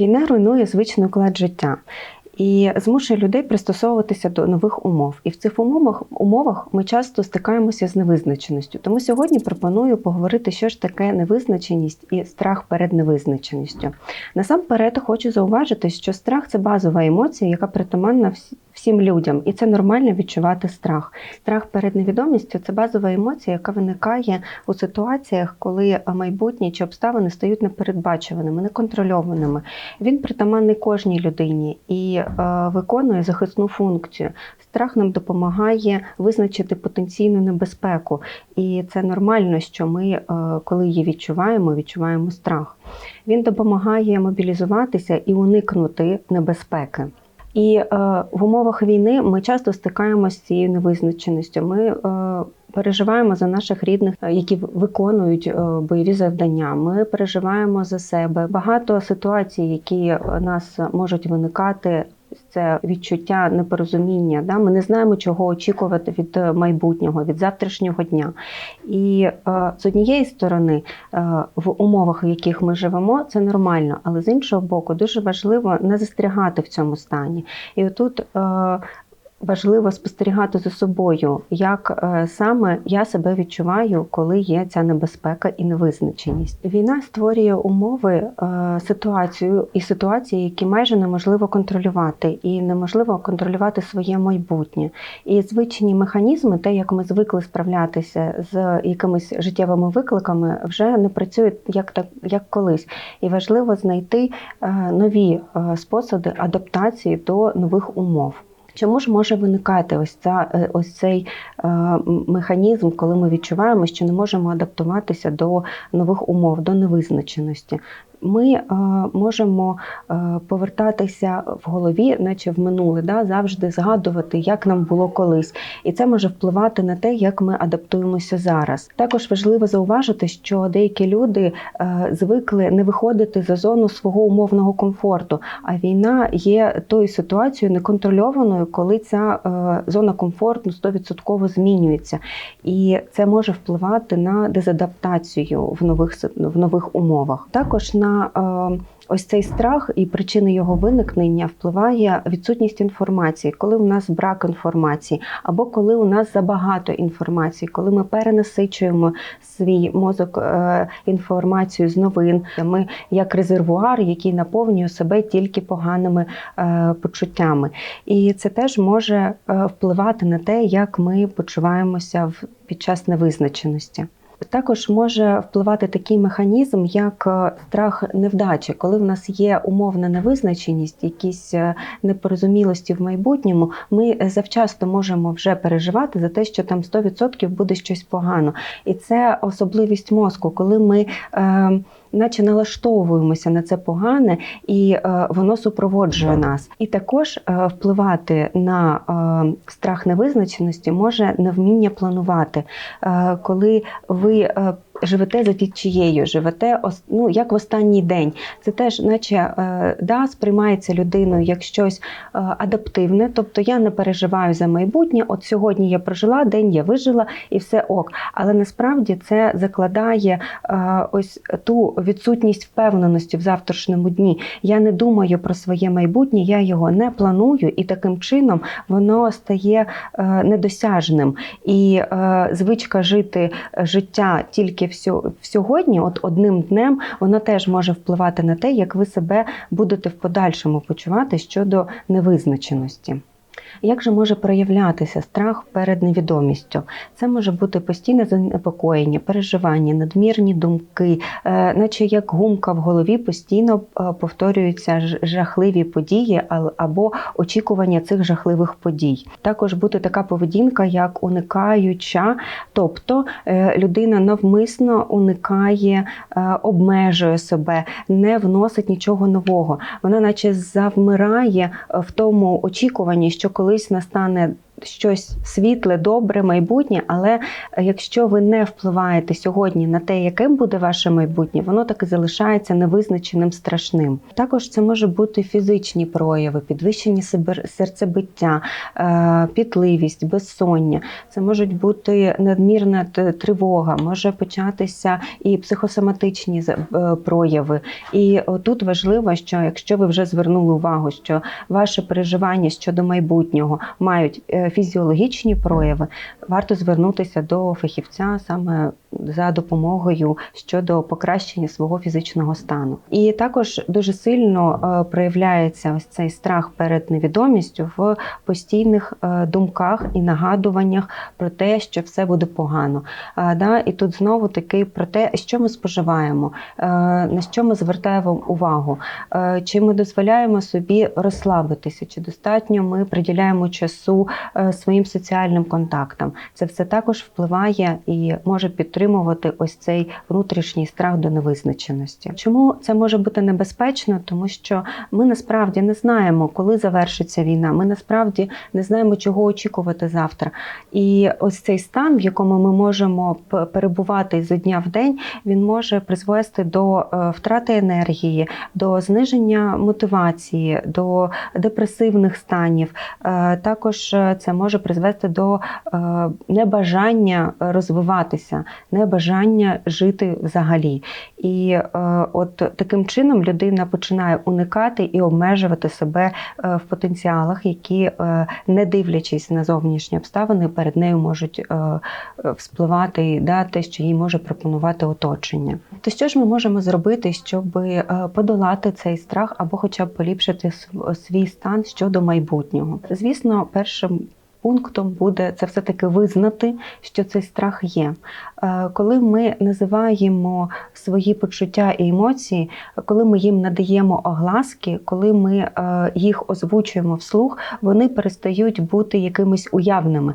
Війна руйнує звичний уклад життя і змушує людей пристосовуватися до нових умов. І в цих умовах умовах ми часто стикаємося з невизначеністю. Тому сьогодні пропоную поговорити, що ж таке невизначеність і страх перед невизначеністю. Насамперед хочу зауважити, що страх це базова емоція, яка притаманна всім людям, і це нормально відчувати страх. Страх перед невідомістю це базова емоція, яка виникає у ситуаціях, коли майбутнє чи обставини стають непередбачуваними, неконтрольованими. Він притаманний кожній людині і е, виконує захисну функцію. Страх нам допомагає визначити потенційну небезпеку, і це нормально, що ми, е, коли її відчуваємо, відчуваємо страх. Він допомагає мобілізуватися і уникнути небезпеки. І е, в умовах війни ми часто стикаємося з цією невизначеністю. Ми е, переживаємо за наших рідних, е, які виконують е, бойові завдання. Ми переживаємо за себе. Багато ситуацій, які у нас можуть виникати. Це відчуття непорозуміння. Да? Ми не знаємо, чого очікувати від е, майбутнього, від завтрашнього дня. І е, з однієї сторони, е, в умовах, в яких ми живемо, це нормально, але з іншого боку, дуже важливо не застрягати в цьому стані. І отут е, важливо спостерігати за собою, як е, саме я себе відчуваю, коли є ця небезпека і невизначеність. Війна створює умови, е, ситуацію і ситуації, які майже неможливо контролювати, і неможливо контролювати своє майбутнє. І звичні механізми, те, як ми звикли справлятися з якимись життєвими викликами, вже не працюють як так, як колись. І важливо знайти е, нові способи адаптації до нових умов. Чому ж може виникати ось ця е, ось цей е, механізм, коли ми відчуваємо, що не можемо адаптуватися до нових умов, до невизначеності? Ми е, можемо е, повертатися в голові, наче в минуле, да, завжди згадувати, як нам було колись, і це може впливати на те, як ми адаптуємося зараз. Також важливо зауважити, що деякі люди е, звикли не виходити за зону свого умовного комфорту. А війна є тою ситуацією неконтрольованою, коли ця зона комфорту 100% змінюється, і це може впливати на дезадаптацію в нових в нових умовах. Також на е, Ось цей страх і причини його виникнення впливає відсутність інформації, коли у нас брак інформації, або коли у нас забагато інформації, коли ми перенасичуємо свій мозок е, інформацією з новин. Ми як резервуар, який наповнює себе тільки поганими е, почуттями. І це теж може впливати на те, як ми почуваємося в під час невизначеності. Також може впливати такий механізм, як е, страх невдачі, коли в нас є умовна невизначеність, якісь е, непорозумілості в майбутньому. Ми завчасно можемо вже переживати за те, що там 100% буде щось погано, і це особливість мозку, коли ми. Е, Наче налаштовуємося на це погане, і е, воно супроводжує нас. І також е, впливати на е, страх невизначеності може невміння планувати, е, коли ви е, живете за тічією, живете ну, як в останній день. Це теж, наче е, да, сприймається людиною як щось е, адаптивне, тобто я не переживаю за майбутнє. От сьогодні я прожила, день я вижила і все ок. Але насправді це закладає е, ось ту відсутність впевненості в завтрашньому дні. Я не думаю про своє майбутнє, я його не планую, і таким чином воно стає недосяжним. І звичка жити життя тільки в сьогодні, от одним днем, воно теж може впливати на те, як ви себе будете в подальшому почувати щодо невизначеності. Як же може проявлятися страх перед невідомістю? Це може бути постійне занепокоєння, переживання, надмірні думки, е, наче як гумка в голові постійно е, повторюються жахливі події або очікування цих жахливих подій. Також буде така поведінка, як уникаюча, тобто е, людина навмисно уникає, обмежує себе, не вносить нічого нового. Вона, наче, завмирає в тому очікуванні, що колись настане щось світле, добре, майбутнє, але якщо ви не впливаєте сьогодні на те, яким буде ваше майбутнє, воно так і залишається невизначеним страшним. Також це може бути фізичні прояви, підвищення серцебиття, е, пітливість, безсоння. Це можуть бути надмірна тривога, може початися і психосоматичні е, прояви. І тут важливо, що якщо ви вже звернули увагу, що ваше переживання щодо майбутнього мають е, фізіологічні прояви, варто звернутися до фахівця саме за допомогою щодо покращення свого фізичного стану. І також дуже сильно е, проявляється ось цей страх перед невідомістю в постійних е, думках і нагадуваннях про те, що все буде погано. Да? І тут знову таки про те, що ми споживаємо, е, на що ми звертаємо увагу, чи ми дозволяємо собі розслабитися, чи достатньо ми приділяємо часу своїм соціальним контактам. Це все також впливає і може підтримувати ось цей внутрішній страх до невизначеності. Чому це може бути небезпечно? Тому що ми насправді не знаємо, коли завершиться війна. Ми насправді не знаємо, чого очікувати завтра. І ось цей стан, в якому ми можемо перебувати з дня в день, він може призвести до е, втрати енергії, до зниження мотивації, до депресивних станів. Е, Також е, це може призвести до небажання розвиватися, небажання жити взагалі. І е, от таким чином людина починає уникати і обмежувати себе е, в потенціалах, які, е, не дивлячись на зовнішні обставини, перед нею можуть е, вспливати да, те, що їй може пропонувати оточення. То що ж ми можемо зробити, щоб подолати цей страх або хоча б поліпшити свій стан щодо майбутнього? Звісно, першим. Пунктом буде це все-таки визнати, що цей страх є. Е, Коли ми називаємо свої почуття і емоції, коли ми їм надаємо огласки, коли ми е, їх озвучуємо вслух, вони перестають бути якимись уявними.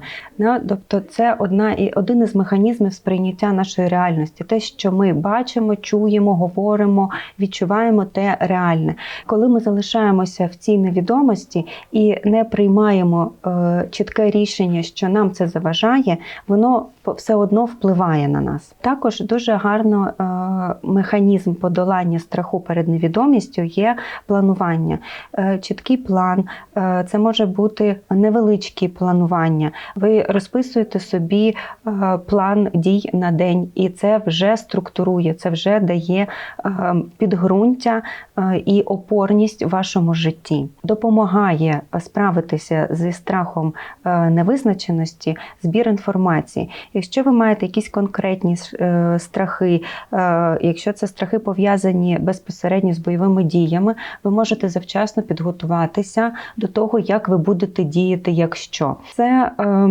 Тобто, це одна і один із механізмів сприйняття нашої реальності. Те, що ми бачимо, чуємо, говоримо, відчуваємо те реальне. Коли ми залишаємося в цій невідомості і не приймаємо е, чітке рішення, що нам це заважає, воно все одно впливає на нас. Також дуже гарно е, механізм подолання страху перед невідомістю є планування. Е, чіткий план, е, це може бути невеличкі планування. Ви розписуєте собі план дій на день, і це вже структурує, це вже дає підґрунтя і опорність в вашому житті. Допомагає справитися зі страхом невизначеності, збір інформації. Якщо ви маєте якісь конкретні е, страхи, е, якщо це страхи пов'язані безпосередньо з бойовими діями, ви можете завчасно підготуватися до того, як ви будете діяти, якщо це е,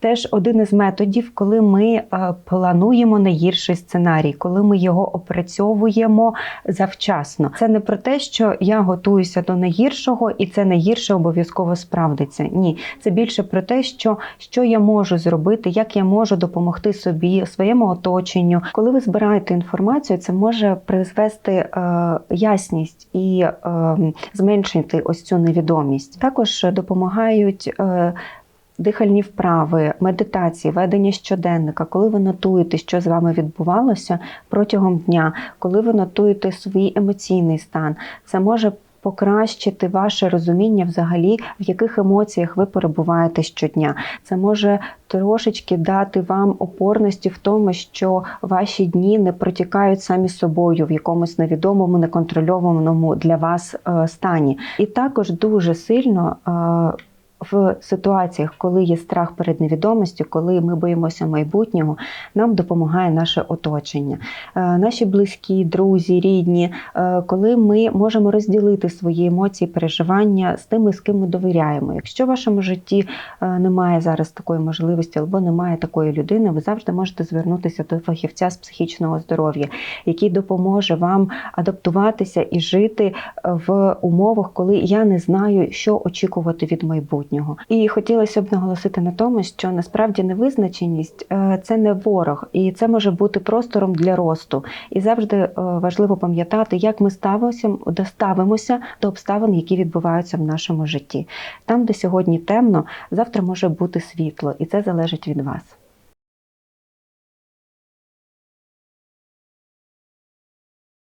теж один із методів, коли ми плануємо найгірший сценарій, коли ми його опрацьовуємо завчасно. Це не про те, що я готуюся до найгіршого, і це найгірше обов'язково справдиться. Ні, це більше про те, що, що я можу зробити, як я можу допомогти собі, своєму оточенню. Коли ви збираєте інформацію, це може призвести е, ясність і е, зменшити ось цю невідомість. Також допомагають. Е, Дихальні вправи, медитації, ведення щоденника, коли ви нотуєте, що з вами відбувалося протягом дня, коли ви нотуєте свій емоційний стан, це може покращити ваше розуміння взагалі, в яких емоціях ви перебуваєте щодня. Це може трошечки дати вам опорності в тому, що ваші дні не протікають самі собою в якомусь невідомому, неконтрольованому для вас е, стані. І також дуже сильно. В ситуаціях, коли є страх перед невідомістю, коли ми боїмося майбутнього, нам допомагає наше оточення, Е, наші близькі, друзі, рідні, е, коли ми можемо розділити свої емоції, переживання з тими, з ким ми довіряємо. Якщо в вашому житті е, немає зараз такої можливості або немає такої людини, ви завжди можете звернутися до фахівця з психічного здоров'я, який допоможе вам адаптуватися і жити в умовах, коли я не знаю, що очікувати від майбутнього. Майбутнього. І хотілося б наголосити на тому, що насправді невизначеність е, це не ворог, і це може бути простором для росту. І завжди е, важливо пам'ятати, як ми ставимося, до обставин, які відбуваються в нашому житті. Там, де сьогодні темно, завтра може бути світло, і це залежить від вас.